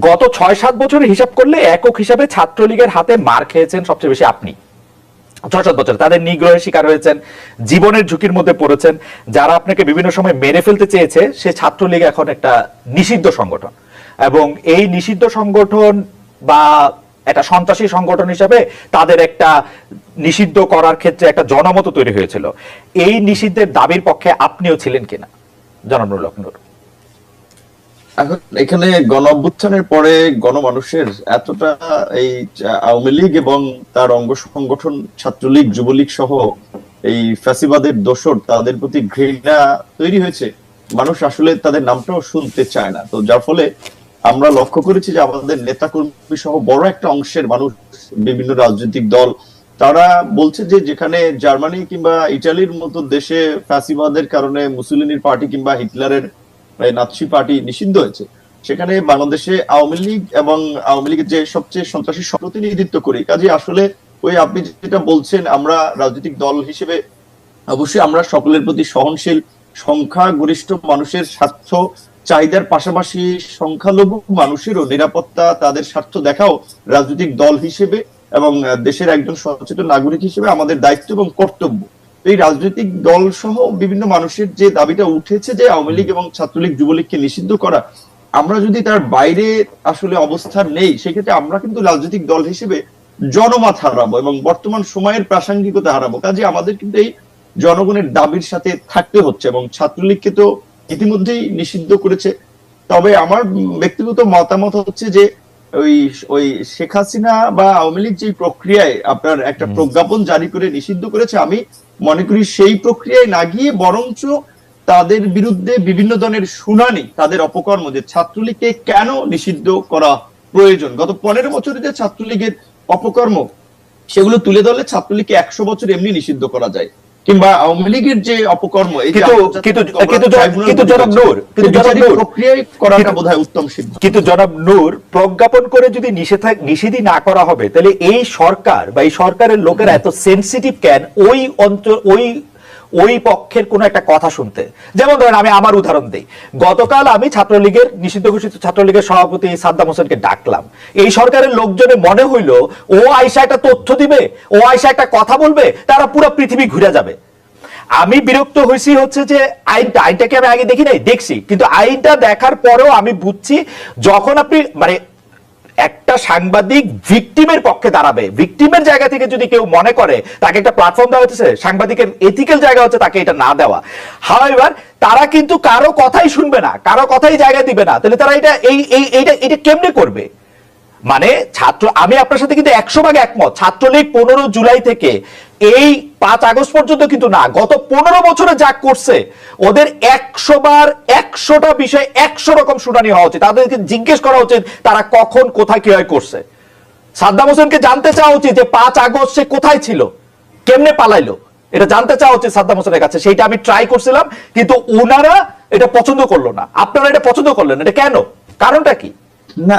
গত ছয় সাত বছরের হিসাব করলে একক হিসাবে ছাত্রলীগের হাতে মার খেয়েছেন সবচেয়ে বেশি আপনি। ছয় সাত বছর তাদের নিগ্রহের শিকার হয়েছেন, জীবনের ঝুঁকির মধ্যে পড়েছেন, যারা আপনাকে বিভিন্ন সময় মেরে ফেলতে চেয়েছে, সে ছাত্রলীগ এখন একটা নিষিদ্ধ সংগঠন। এবং এই নিষিদ্ধ সংগঠন বা একটা সন্ত্রাসী সংগঠন হিসাবে তাদের একটা নিষিদ্ধ করার ক্ষেত্রে একটা জনমত তৈরি হয়েছিল। এই নিষিদ্ধের দাবির পক্ষে আপনিও ছিলেন কিনা? নুরুল নূর। এখন এখানে গণ অভ্যুত্থানের পরে গণমানুষের এতটা এই আওয়ামী লীগ এবং তার অঙ্গ সংগঠন, ছাত্রলীগ, যুবলীগ সহ এই ফ্যাসিবাদের দোষর তাদের প্রতি ঘৃণা তৈরি হয়েছে। মানুষ আসলে তাদের নামটাও শুনতে চায় না। তো যার ফলে আমরা লক্ষ্য করেছি যে আমাদের নেতাকর্মী সহ বড় একটা অংশের মানুষ, বিভিন্ন রাজনৈতিক দল, তারা বলছে যে যেখানে জার্মানি কিংবা ইটালির মতো দেশে ফ্যাসিবাদের কারণে মুসলিনির পার্টি কিংবা হিটলারের নাৎসি পার্টি নিষিদ্ধ হয়েছে। সেখানে বাংলাদেশে আওয়ামী লীগ এবং আওয়ামী লীগের যে সবচেয়ে সন্ত্রাসী প্রতিনিধিত্ব করি কাজে আসলে ওই আপনি যেটা বলছেন, আমরা রাজনৈতিক দল হিসেবে অবশ্যই আমরা সকলের প্রতি সহনশীল, সংখ্যাগরিষ্ঠ মানুষের স্বার্থ, চাহিদার পাশাপাশি সংখ্যালঘু মানুষেরও নিরাপত্তা, তাদের স্বার্থ দেখাও রাজনৈতিক দল হিসেবে এবং দেশের একজন সচেতন নাগরিক হিসেবে আমাদের দায়িত্ব এবং কর্তব্য। এই রাজনৈতিক দল সহ বিভিন্ন মানুষের যে দাবিটা উঠেছে যে আওয়ামী লীগ এবং ছাত্রলীগ, যুবলীগকে নিষিদ্ধ করা, আমরা যদি তার বাইরে আসলে অবস্থান নেই, সেক্ষেত্রে আমরা কিন্তু রাজনৈতিক দল হিসেবে জনমত হারাবো এবং বর্তমান সময়ের প্রাসঙ্গিকতা হারাবো। কাজে আমাদের কিন্তু এই জনগণের দাবির সাথে থাকতে হচ্ছে এবং ছাত্রলীগকে তো ইতিমধ্যেই নিষিদ্ধ করেছে। তবে আমার ব্যক্তিগত মতামত হচ্ছে যে ওই ওই শেখ হাসিনা বা আওয়ামী লীগ যে প্রক্রিয়ায় আপনার একটা প্রজ্ঞাপন জারি করে নিষিদ্ধ করেছে আমি মনে করি সেই প্রক্রিয়ায় না গিয়ে বরঞ্চ তাদের বিরুদ্ধে বিভিন্ন ধরনের শুনানি তাদের অপকর্ম যে ছাত্রলীগকে কেন নিষিদ্ধ করা প্রয়োজন? গত পনেরো বছরে যে ছাত্রলীগের অপকর্ম সেগুলো তুলে ধরলে ছাত্রলীগকে একশো বছর এমনি নিষিদ্ধ করা যায়। কিংবা আওয়ামী লীগের যে অপকর্ম কিন্তু- জনাব- নূর, প্রক্রিয়ায় করাটা বোধহয় উত্তম সিদ্ধান্ত। কিন্তু জনাব নূর প্রজ্ঞাপন করে যদি নিষেধা নিষেধই না করা হবে তাহলে এই সরকার বা এই সরকারের লোকেরা এত সেন্সিটিভ কেন? ওই অঞ্চল ওই ওই পক্ষের কোনো একটা কথা শুনতে। যেমন ধরেন আমি আমার উদাহরণ দিই। গতকাল আমি ছাত্রলীগের, নিষিদ্ধ ঘোষিত ছাত্রলীগের সভাপতি সাদ্দাম হোসেনকে ডাকলাম। এই সরকারের লোকজনে মনে হইল, ও আইসা একটা তথ্য দিবে, ও আইসা একটা কথা বলবে, তারা পুরো পৃথিবী ঘুরে যাবে। আমি বিরক্ত হয়েছি হচ্ছে যে আইনটা, আইনটাকে আমি আগে দেখি নাই, দেখছি। কিন্তু আইনটা দেখার পরেও আমি বুঝছি, যখন আপনি মানে একটা সাংবাদিক ভিকটিমের পক্ষে দাঁড়াবে। ভিকটিমের জায়গা থেকে যদি কেউ মনে করে, তাকে একটা প্ল্যাটফর্ম দেওয়া হচ্ছে, সাংবাদিকের এথিক্যাল জায়গা হচ্ছে তাকে এটা না দেওয়া। হাওয়েভার তারা কিন্তু কারও কথাই শুনবে না, কারও কথাই জায়গা দিবে না। তাহলে তারা এটা, এই এই, এইটা এটা কেমনে করবে? মানে ছাত্র, আমি আপনার সাথে কিন্তু একশো ভাগ একমত, ছাত্রলীগ পনেরো জুলাই থেকে এই পাঁচ আগস্ট পর্যন্ত কিন্তু না, গত পনেরো বছরে যা করছে, ওদের একশো বার একশোটা বিষয় একশো রকম শুনানি হওয়া উচিত। তাদেরকে জিজ্ঞেস করা উচিত, তারা কখন, কোথায়, কীভাবে করছে। সাদ্দাম হোসেনকে জানতে চাওয়া উচিত যে পাঁচ আগস্ট সে কোথায় ছিল, কেমনে পালাইলো। এটা জানতে চাওয়া উচিত সাদ্দাম হোসেনের কাছে, সেইটা আমি ট্রাই করছিলাম, কিন্তু ওনারা এটা পছন্দ করল না। আপনারা এটা পছন্দ করলেন এটা কেন? কারণটা কি? না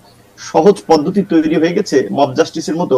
সহজ পদ্ধতি তৈরি হয়ে গেছে মব জাস্টিসের মতো।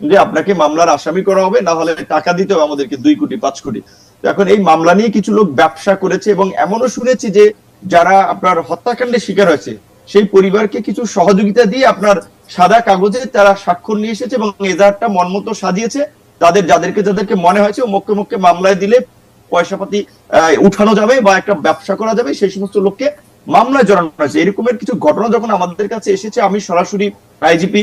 যে আপনাকে মামলার আসামি করা হবে না হলে টাকা দিতে হবে আমাদেরকে দুই কোটি পাঁচ কোটি। এখন এই মামলা নিয়ে কিছু লোক ব্যবসা করেছে এবং এমনও শুনেছি যে যারা আপনার হত্যাকাণ্ডের শিকার হয়েছে সেই পরিবারকে কিছু সহযোগিতা দিয়ে আপনার সাদা কাগজে তারা স্বাক্ষর নিয়ে এসেছে এবং এজাহারটা মনমতো সাজিয়েছে। তাদের যাদেরকে যাদেরকে মনে হয়েছে মক্কে মক্কে মামলায় দিলে পয়সা পাতি আহ, উঠানো যাবে বা একটা ব্যবসা করা যাবে সেই সমস্ত লোককে মামলায় জড়ানো হয়েছে। এরকমের কিছু ঘটনা যখন আমাদের কাছে এসেছে আমি সরাসরি আইজিপি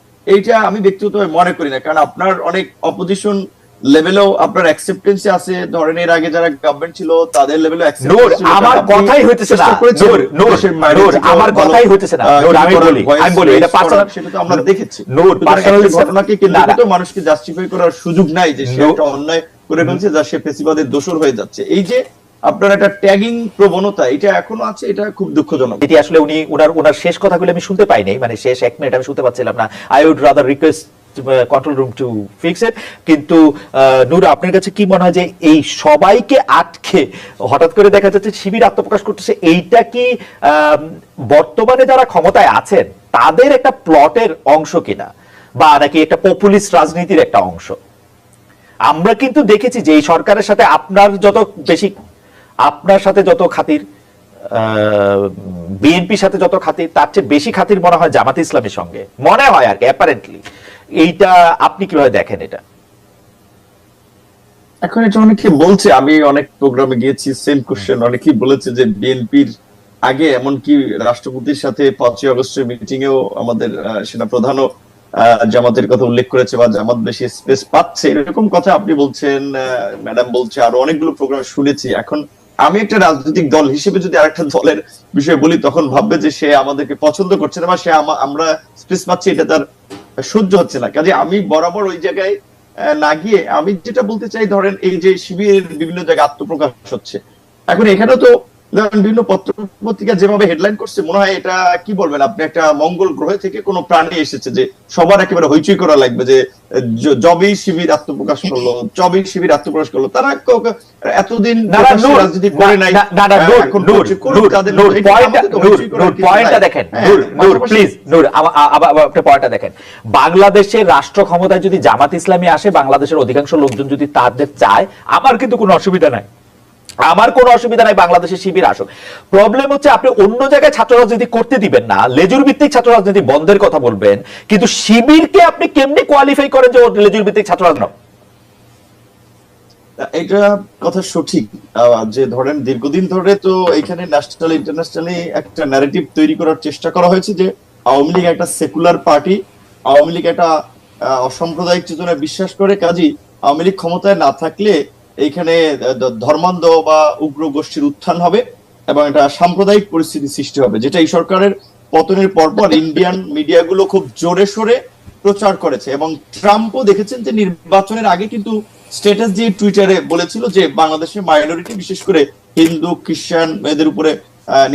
এইটা আমি ব্যক্তিগতভাবে মনে করি না কারণ আপনার অনেক অপোজিশন লেভেলেও আপনার অ্যাকসেপ্টেন্সে আছে। ধরেন এর আগে যারা ছিল তাদের নূর আমার কথাই হইতেছে না। নূর নূর নূর আমার কথাই হইতেছে না। নূর আমি বলি আমি বলি এটা পার্সোনাল সেটা তো আমরা দেখেছি। নূর পার্সোনাল ঘটনাকে কেন্দ্র তো মানুষকে জাস্টিফাই করার সুযোগ নাই যে সে একটা অন্যায় করে ফেলছে যা সে ফেসিবাদের দোষর হয়ে যাচ্ছে। এই যে আপনার একটা ট্যাগিং প্রবণতা এটা এখনও আছে? এটা খুব দুঃখজনক। এটি আসলে উনি উনার উনার শেষ কথাগুলো আমি শুনতে পাইনি মানে শেষ এক মিনিট আমি শুনতে পাচ্ছিলাম না। I would rather request control room to fix it কিন্তু নূর আপনার কাছে কি মনে হয় যে এই সবাইকে আটকে হঠাৎ করে দেখা যাচ্ছে শিবির আত্মপ্রকাশ করতেছে? এইটা কি আম, বর্তমানে যারা ক্ষমতায় আছেন তাদের একটা প্লটের অংশ কিনা? বা নাকি একটা পপুলিস্ট রাজনীতির একটা অংশ? আমরা কিন্তু দেখেছি যে এই সরকারের সাথে আপনার যত বেশি আপনার সাথে যত খাতির বিএনপির সাথে যত খাতির তার চেয়ে বেশি খাতির মনে হয় জামাত ইসলামের সঙ্গে। মনে হয় আর কি অ্যাপারেন্টলি এইটা আপনি কীভাবে দেখেন এটা? এখন এটা অনেকে বলছে আমি অনেক প্রোগ্রামে গিয়েছি সেম কোশ্চেন অনেকেই বলেছে যে বিএনপির আগে এমনকি রাষ্ট্রপতির সাথে পাঁচই আগস্টের মিটিং এও আমাদের আহ, সেনাপ্রধানও আহ, জামাতের কথা উল্লেখ করেছে বা জামাত বেশি স্পেস পাচ্ছে। এরকম কথা আপনি বলছেন ম্যাডাম বলছে আরও অনেকগুলো প্রোগ্রাম শুনেছি। এখন আমি একটা রাজনৈতিক দল হিসেবে যদি আরেকটা দলের বিষয়ে বলি তখন ভাববে যে সে আমাদেরকে পছন্দ করছে না বা সে আমা- আমরা স্পেস পাচ্ছি এটা তার সহ্য হচ্ছে না। কাজে আমি বরাবর ওই জায়গায় আহ, না গিয়ে আমি যেটা বলতে চাই ধরেন এই যে শিবিরের বিভিন্ন জায়গায় আত্মপ্রকাশ হচ্ছে। এখন এখানে তো বিভিন্ন পত্র পত্রিকা যেভাবে হেডলাইন করছে মনে হয় এটা কি বলবেন? আপনি একটা মঙ্গল গ্রহে থেকে কোনো প্রাণী এসেছে যে সবার একেবারে হইচই করা লাগবে যে জ- জবেই শিবির আত্মপ্রকাশ করল জবেই শিবির আত্মপ্রকাশ করল তারা এতদিন রাজনীতি করে নাই প্লিজ, পয়েন্টটা দেখেন। বাংলাদেশের রাষ্ট্র ক্ষমতায় যদি জামাত ইসলামী আসে বাংলাদেশের অধিকাংশ লোকজন যদি তাদের চায় আমার কিন্তু কোনো অসুবিধা নাই। আমার কোনো অসুবিধা নাই, বাংলাদেশের শিবির আসুক। প্রবলেম হচ্ছে আপনি অন্য জায়গায় ছাত্র রাজনীতি করতে দিবেন না লেজুর ভিত্তিক ছাত্র রাজনীতি বন্ধের কথা বলবেন, কিন্তু শিবিরকে আপনি কেমনি কোয়ালিফাই করেন যে লেজুর ভিত্তিক ছাত্র রাজনীতি এটা কথা সঠিক যে ধরেন দীর্ঘদিন ধরে তো এখানে ন্যাশনাল ইন্টারন্যাশনালি একটা ন্যারেটিভ তৈরি করার চেষ্টা করা হয়েছে যে আওয়ামী লীগ একটা সেকুলার পার্টি আওয়ামী লীগ একটা অসাম্প্রদায়িক চেতনায় বিশ্বাস করে, কাজী আওয়ামী লীগ ক্ষমতায় না থাকলে এইখানে ধর্মান্ধ বা উগ্র গোষ্ঠীর উত্থান হবে এবং একটা সাম্প্রদায়িক পরিস্থিতি সৃষ্টি হবে, যেটা এই সরকারের পতনের পরপর ইন্ডিয়ান মিডিয়াগুলো খুব জোরে সোরে প্রচার করেছে এবং ট্রাম্পও দেখেছেন যে নির্বাচনের আগে কিন্তু স্ট্যাটাস দিয়ে টুইটারে বলেছিল যে বাংলাদেশের মাইনরিটি বিশেষ করে হিন্দু, খ্রিস্টান এদের উপরে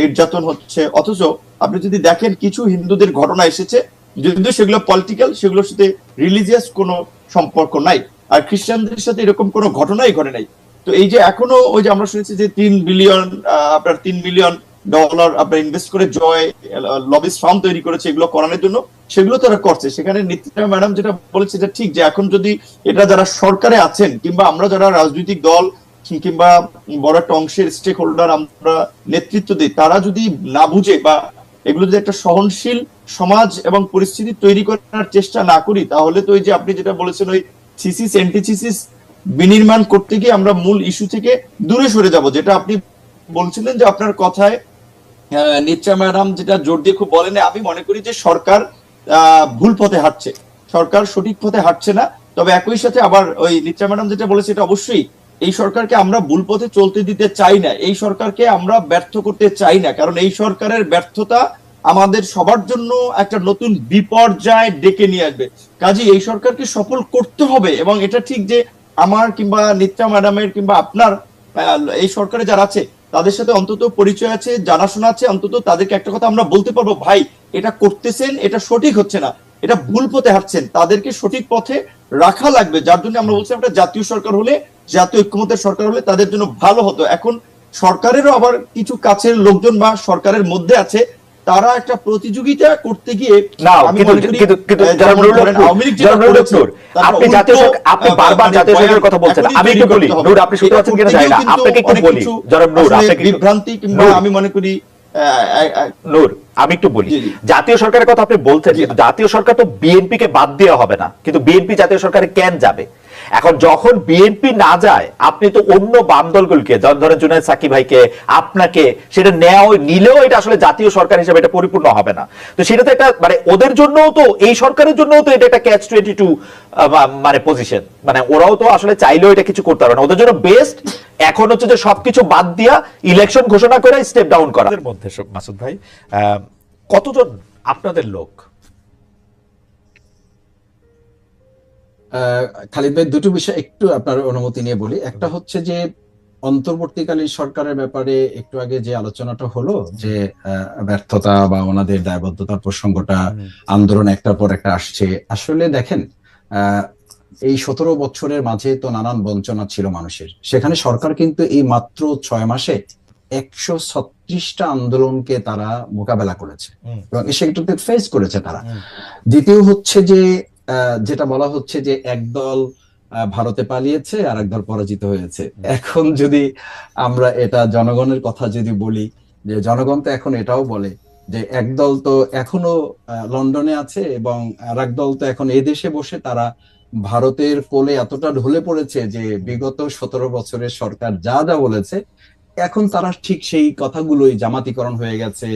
নির্যাতন হচ্ছে। অথচ আপনি যদি দেখেন কিছু হিন্দুদের ঘটনা এসেছে, যদিও সেগুলো পলিটিক্যাল সেগুলোর সাথে রিলিজিয়াস কোনো সম্পর্ক নাই। আর খ্রিস্টানদের সাথে এরকম কোনো ঘটনাই ঘটে নাই। তো এই যে এখনও ওই যে আমরা শুনেছি যে তিন বিলিয়ন আপনার তিন মিলিয়ন ডলার আপনার ইনভেস্ট করে জয় লবিস ফার্ম তৈরি করেছে এগুলো করানোর জন্য, সেগুলো তারা করছে। সেখানে নীতিকা ম্যাডাম যেটা বলেছে এটা ঠিক যে এখন যদি এটা যারা সরকারে আছেন কিংবা আমরা যারা রাজনৈতিক দল কিংবা বড় একটা অংশের স্টেক হোল্ডার আমরা নেতৃত্ব দিই, তারা যদি না বুঝে বা এগুলো যদি একটা সহনশীল সমাজ এবং পরিস্থিতি তৈরি করার চেষ্টা না করি, তাহলে তো ওই যে আপনি যেটা বলেছেন ওই থিসিস অ্যান্টিথিসিস বিনির্মাণ করতে গিয়ে আমরা মূল ইস্যু থেকে দূরে সরে যাব যেটা আপনি বলছিলেন যে আপনার কথায় আহ, ম্যাডাম যেটা জোর দিয়ে খুব বলেন আমি মনে করি যে সরকার ভুল পথে হাঁটছে। সরকার সঠিক পথে হাঁটছে না তবে একই সাথে আবার ওই নিচ্চা ম্যাডাম যেটা বলেছে এটা অবশ্যই এই সরকারকে আমরা ভুল পথে চলতে দিতে চাই না এই সরকারকে আমরা ব্যর্থ করতে চাই না কারণ এই সরকারের ব্যর্থতা আমাদের সবার জন্য একটা নতুন বিপর্যয় ডেকে নিয়ে আসবে। কাজে এই সরকারকে সফল করতে হবে এবং এটা ঠিক যে আমার কিংবা নিত্যা ম্যাডামের কিংবা আপনার এই সরকারে যারা আছে, তাদের সাথে অন্তত পরিচয় আছে, জানাশোনা আছে, অন্তত তাদেরকে একটা কথা আমরা বলতে পারব, ভাই, এটা করতেছেন, এটা সঠিক হচ্ছে না। এটা ভুল পথে হাঁটছেন। তাদেরকে সঠিক পথে রাখা লাগবে। যার জন্য আমরা বলছি একটা জাতীয় সরকার হলে, জাতীয় ঐক্যমতের সরকার হলে তাদের জন্য ভালো হতো। এখন সরকারেরও আবার কিছু কাছের লোকজন বা সরকারের মধ্যে আছে তারা একটা প্রতিযোগিতা করতে গিয়ে না আমি কিন্তু আপনি জাতীয় আপনি বারবার জাতীয় কথা বলছেন আমি একটু বলি। নূর আপনি শুনতে পাচ্ছেন কিনা জানি না আপনাকে একটু বলি কিছু জনাব নূর আপনাকে বিভ্রান্তি কিংবা আমি মনে করি নূর আমি একটু বলি। জাতীয় সরকারের কথা আপনি বলছেন। জাতীয় সরকার তো বিএনপি কে বাদ দেওয়া হবে না কিন্তু বিএনপি জাতীয় সরকারে কেন যাবে এখন যখন বিএনপি না যায়, আপনি তো অন্য বাম দলগুলোকে যেমন ধরেন জুনায়দ সাকি ভাইকে, আপনাকে সেটা নেওয়া নিলেও এটা আসলে জাতীয় সরকার হিসেবে এটা পরিপূর্ণ হবে না। তো সেটা তো একটা মানে ওদের জন্যও তো, এই সরকারের জন্যও তো এটা একটা ক্যাচ টোয়েন্টি টু মানে পজিশন মানে ওরাও তো আসলে চাইলেও এটা কিছু করতে পারবে না। ওদের জন্য বেস্ট এখন হচ্ছে যে সবকিছু বাদ দিয়া ইলেকশন ঘোষণা করে স্টেপ ডাউন করা। মধ্যে, মাসুদ ভাই কতজন আপনাদের লোক খালিদ ভাই দুটো বিষয় একটু আপনার অনুমতি নিয়ে বলি। একটা হচ্ছে যে অন্তর্বর্তীকালীন সরকারের ব্যাপারে একটু আগে যে আলোচনাটা হলো যে ব্যর্থতা বা ওনাদের দায়বদ্ধতার প্রসঙ্গটা আন্দোলন একটার পর একটা আসছে। আসলে দেখেন এই সতেরো বছরের মাঝে তো নানান বঞ্চনা ছিল মানুষের। সেখানে সরকার কিন্তু এই মাত্র ছয় মাসে একশো ছত্রিশটা আন্দোলনকে তারা মোকাবেলা করেছে। এবং সেটাতে ফেস করেছে তারা। দ্বিতীয় হচ্ছে যে যেটা বলা হচ্ছে যে একদল ভারতে পালিয়েছে আর একদল পরাজিত হয়েছে। এখন যদি আমরা এটা জনগণের কথা যদি বলি, যে জনগণ তো এখন এটাও বলে যে একদল তো এখনও লন্ডনে আছে এবং আর একদল তো এখন এই দেশে বসে তারা ভারতের কোলে এতটা ঢলে পড়েছে যে বিগত সতেরো বছরের সরকার যা যা বলেছে এখন তারা ঠিক সেই কথাগুলোই জামাতিকরণ হয়ে গেছে।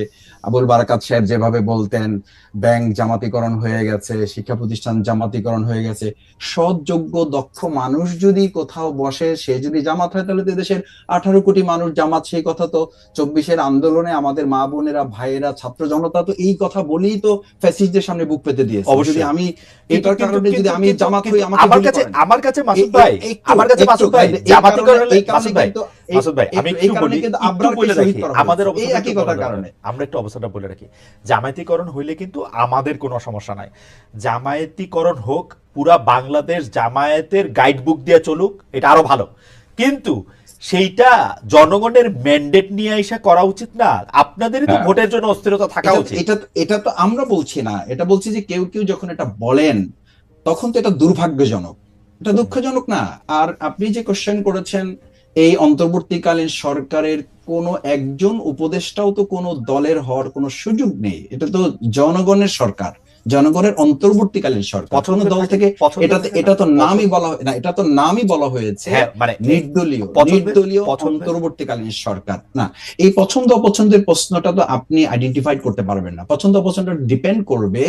আবুল বারাকাত সাহেব যেভাবে বলতেন ব্যাংক জামাতিকরণ হয়ে গেছে শিক্ষা প্রতিষ্ঠান জামাতিকরণ হয়ে গেছে। সৎ যোগ্য দক্ষ মানুষ যদি কোথাও বসে সে যদি জামাত হয় তাহলে তো দেশের আঠারো কোটি মানুষ জামাত সেই কথা তো চব্বিশের আন্দোলনে আমাদের মা বোনেরা ভাইয়েরা ছাত্র জনতা তো এই কথা বলেই তো ফ্যাসিস্টদের সামনে বুক পেতে দিয়েছে। অবশ্যই। আমি এটার কারণে যদি আমি জামাত হই আমার কাছে আমার কাছে মাসুদ ভাই আমার কাছে মাসুদ ভাই এই জামাতি কারণে- করলে এই কারণে কিন্তু মাসুদ ভাই আমি একটু বলি একটু বলে রাখি আমাদের হয়েছে। একই কথার কারণে। আমরা একটু অবস্থাটা বলে রাখি। জামায়াতিকরণ হইলে কিন্তু আমাদের কোনো সমস্যা নাই। জামায়াতিকরণ হোক পুরা বাংলাদেশ জামায়াতের গাইড বুক দিয়ে চলুক এটা আরও ভালো। কিন্তু সেইটা জনগণের ম্যান্ডেট নিয়ে এসে করা উচিত না। আপনাদেরই তো হ্যাঁ। ভোটের জন্য অস্থিরতা থাকা উচিত। এটা এটা তো আমরা বলছি না। এটা বলছি যে কেউ কেউ যখন এটা বলেন তখন তো এটা দুর্ভাগ্যজনক। এটা দুঃখজনক না। আর আপনি যে কোশ্চেন করেছেন এই অন্তর্বর্তীকালীন সরকারের কোনো একজন উপদেষ্টাও তো কোনো দলের হওয়ার কোনো সুযোগ নেই। এটা তো জনগণের সরকার জনগণের অন্তর্বর্তীকালীন সরকার। কোনো দল থেকে এটা এটা তো নামই বলা না এটা তো নামই বলা হয়েছে হ্যাঁ মানে নির্দলীয়। নির্দলীয় অন্তর্বর্তীকালীন সরকার। না এই পছন্দ অপছন্দের প্রশ্নটা তো আপনি আইডেন্টিফাইড করতে পারবেন না। পছন্দ অপছন্দ ডিপেন্ড করবে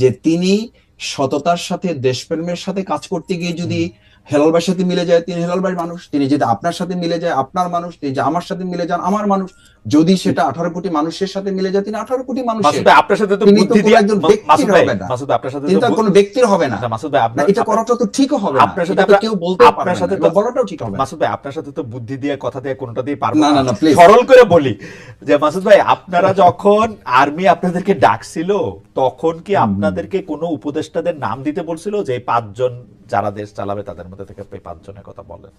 যে তিনি সততার সাথে দেশপ্রেমের সাথে কাজ করতে গিয়ে যদি হেলালবার সাথে মিলে যায় তিনি হেলালবার মানুষ তিনি যদি আপনার সাথে মিলে যায় আপনার মানুষ তিনি যে আমার সাথে মিলে যান আমার মানুষ। যদি সেটা আঠারো কোটি মানুষের সাথে মিলে যায় তিনি আঠারো কোটি ভাই আপনার সাথে তো বুদ্ধি দিয়ে একজন ব্যক্তির হবে না। মাসুদ আপনার সাথে তিনি তো কোনো ব্যক্তির হবে না। এটা করাটা তো ঠিকও হবে আপনার সাথে কেউ বলতে আপনার সাথে তো- বলাটাও ঠিক হবে মাসুদ ভাই আপনার সাথে তো বুদ্ধি দিয়ে কথা দিয়ে কোনটা দিয়ে পারব না, না। না, সরল করে বলি যে মাসুদ ভাই আপনারা যখন আর্মি আপনাদেরকে ডাকছিল তখন কি আপনাদেরকে কোনো উপদেষ্টাদের নাম দিতে বলছিল যে পাঁচজন যারা দেশ চালাবে তাদের মধ্যে থেকে এই পাঁচজনের কথা বলেন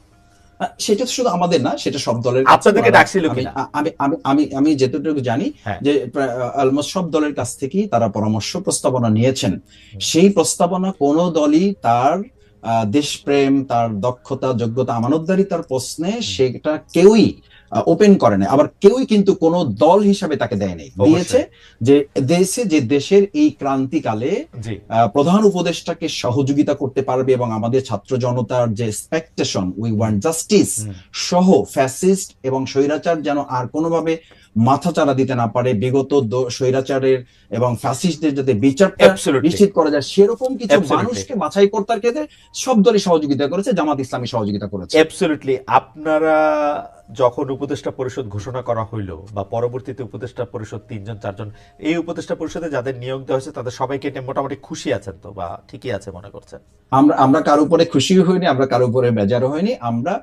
সেটা তো শুধু আমাদের না সেটা সব দলের আপনাদেরকে ডাকছিল আমি-? আমি আমি আমি আমি যেটুকু জানি হ্যাঁ। যে অলমোস্ট সব দলের কাছ থেকেই তারা পরামর্শ প্রস্তাবনা নিয়েছেন সেই প্রস্তাবনা কোন দলই তার দেশপ্রেম তার দক্ষতা যোগ্যতা আমানতদারিতার প্রশ্নে সেটা কেউই ওপেন করে নাই। আবার কেউই কিন্তু কোন দল হিসাবে তাকে দেয় নাই। দিয়েছে যে দেশে যে দেশের এই ক্রান্তিকালে প্রধান উপদেষ্টাকে সহযোগিতা করতে পারবে এবং আমাদের ছাত্র জনতার যে এক্সপেকটেশন উই ওয়ান্ট জাস্টিস সহ ফ্যাসিস্ট এবং স্বৈরাচার যেন আর কোনোভাবে মাথাচাড়া দিতে না পারে বিগত স্বৈরাচারের এবং ফ্যাসিস্টদের যাতে Absolutely. নিশ্চিত করা যায় সেরকম কিছু মানুষকে বাছাই করতে ক্ষেত্রে সব দলই সহযোগিতা করেছে জামাত ইসলামী সহযোগিতা করেছে। অ্যাবসলিউটলি আপনারা যখন উপদেষ্টা পরিষদ ঘোষণা করা হইল বা পরবর্তীতে উপদেষ্টা পরিষদ তিনজন, চারজন, এই উপদেষ্টা পরিষদে যাদের নিয়োগ দেওয়া হয়েছে, তাদের সবাইকে মোটামুটি খুশি আছেন তো, বা ঠিকই আছে মনে করছেন? আমরা আমরা কারও উপরে খুশি হইনি, আমরা কারও উপরে বেজারও হইনি, আমরা